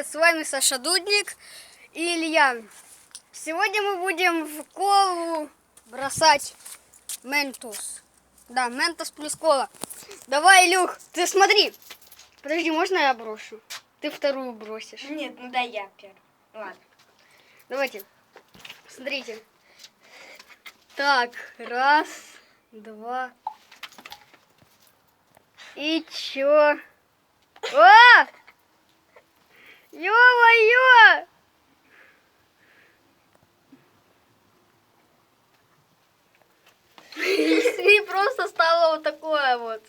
привет! С вами Саша Дудник и Илья. Сегодня мы будем в колу бросать ментос. Да, ментос плюс кола. Давай, Илюх, ты смотри. Подожди, можно я брошу? Ты вторую бросишь. Нет, ну дай я первый. Ладно. Давайте. Смотрите. Так, раз, два. И чё? А! Ё-моё! И просто стало вот такое вот.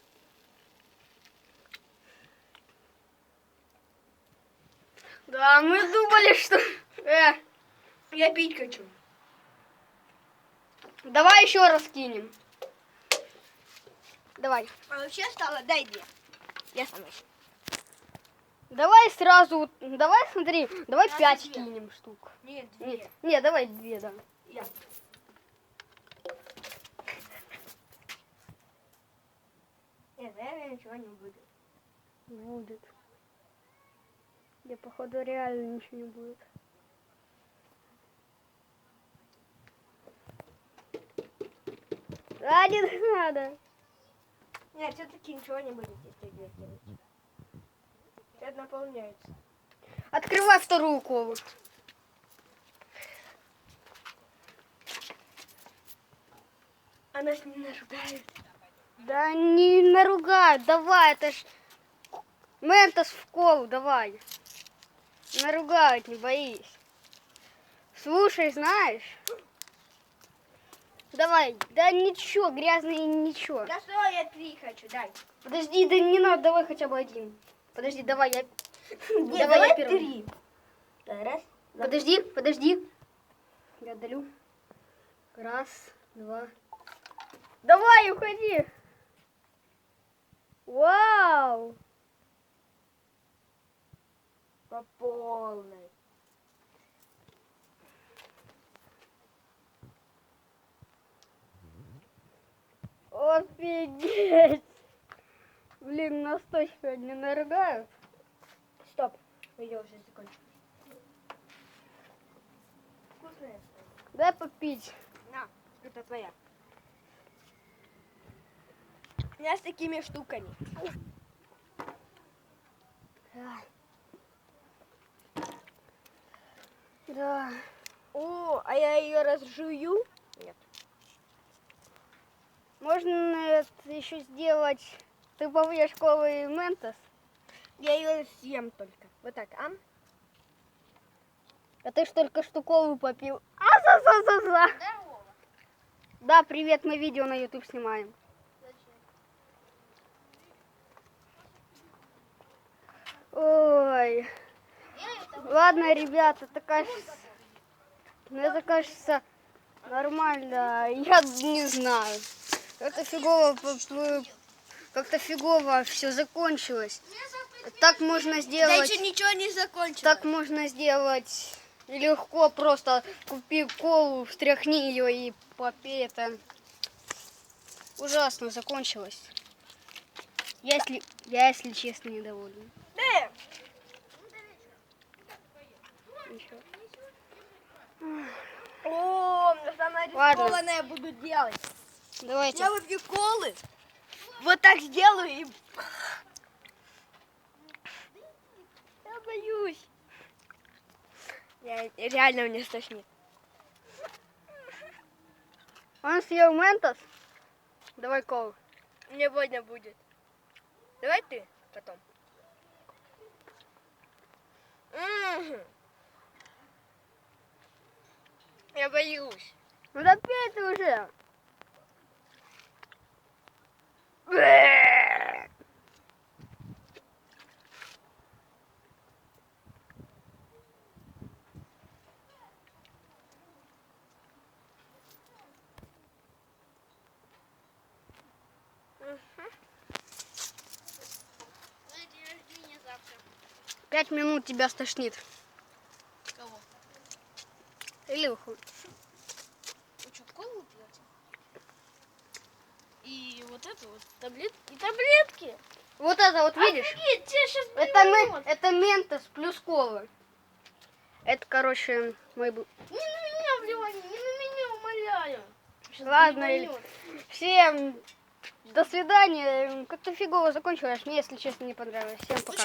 Да, мы думали, что... Э, Я пить хочу. давай еще раз кинем. Давай. А вообще стало, дай две. Я сам еще. Давай сразу, давай смотри, давай Сразу пять две. кинем штук. Нет, Нет, не, давай две, да. Я. Нет, наверное, ничего не будет. Будет. Я походу реально ничего не будет. А, не надо. Нет, все-таки ничего не будет, если две кинуть. Это наполняется. Открывай вторую колу. А нас не наругают. Да не наругают, давай, это ж ментос в колу, давай. Наругают, не боись. Слушай, знаешь? Давай, да ничего, грязный ничего. Да что, я три хочу, дай. Подожди, да не надо, давай хотя бы один. Подожди, давай, я... Нет, давай я давай первый. три. Раз. два. Подожди, подожди. Я долю. Раз, два. Давай, уходи. Вау. По полной. Офигеть. Блин, нас точно не наругают. Стоп. Видео уже закончилось. Вкусная. Дай попить. На, это твоя. Я с такими штуками. Да. О, а я ее разжую? Нет. Можно еще сделать. Ты побьешь колы ментос, Я ее съем только. Вот так, а? а ты ж только что колу попил. А за за за за. Да, привет, мы видео на YouTube снимаем. Ой. Ладно, ребята, это кажется... Ну, это кажется нормально. Я не знаю. Как-то фигово... Как-то фигово все закончилось. Так можно Да сделать... еще ничего не закончилось. Так можно сделать легко, просто купи колу, встряхни ее и попей. Это ужасно закончилось. Я, если, я, если честно, недоволен. Да. Ничего. О, Ладно. рискованное я буду делать. Давайте. Я выпью колы, вот так сделаю и... Я боюсь. Я, реально мне стошнит. Он съел ментос. Давай колу. Мне больно будет. Давай ты потом. Я боюсь. Ну да пей ты уже. Пять минут тебя стошнит. Кого? Илюху. Вы что, колу пьете? И вот это вот таблетки? И таблетки? Вот это вот видишь? Офигеть, тебе сейчас Это, ме- это ментос плюс кола. Это, короче, мой... Не на меня вливай, не на меня, умоляю. Щас Ладно. Всем до свидания. Как-то фигово закончилось. Мне, если честно, не понравилось. Всем пока.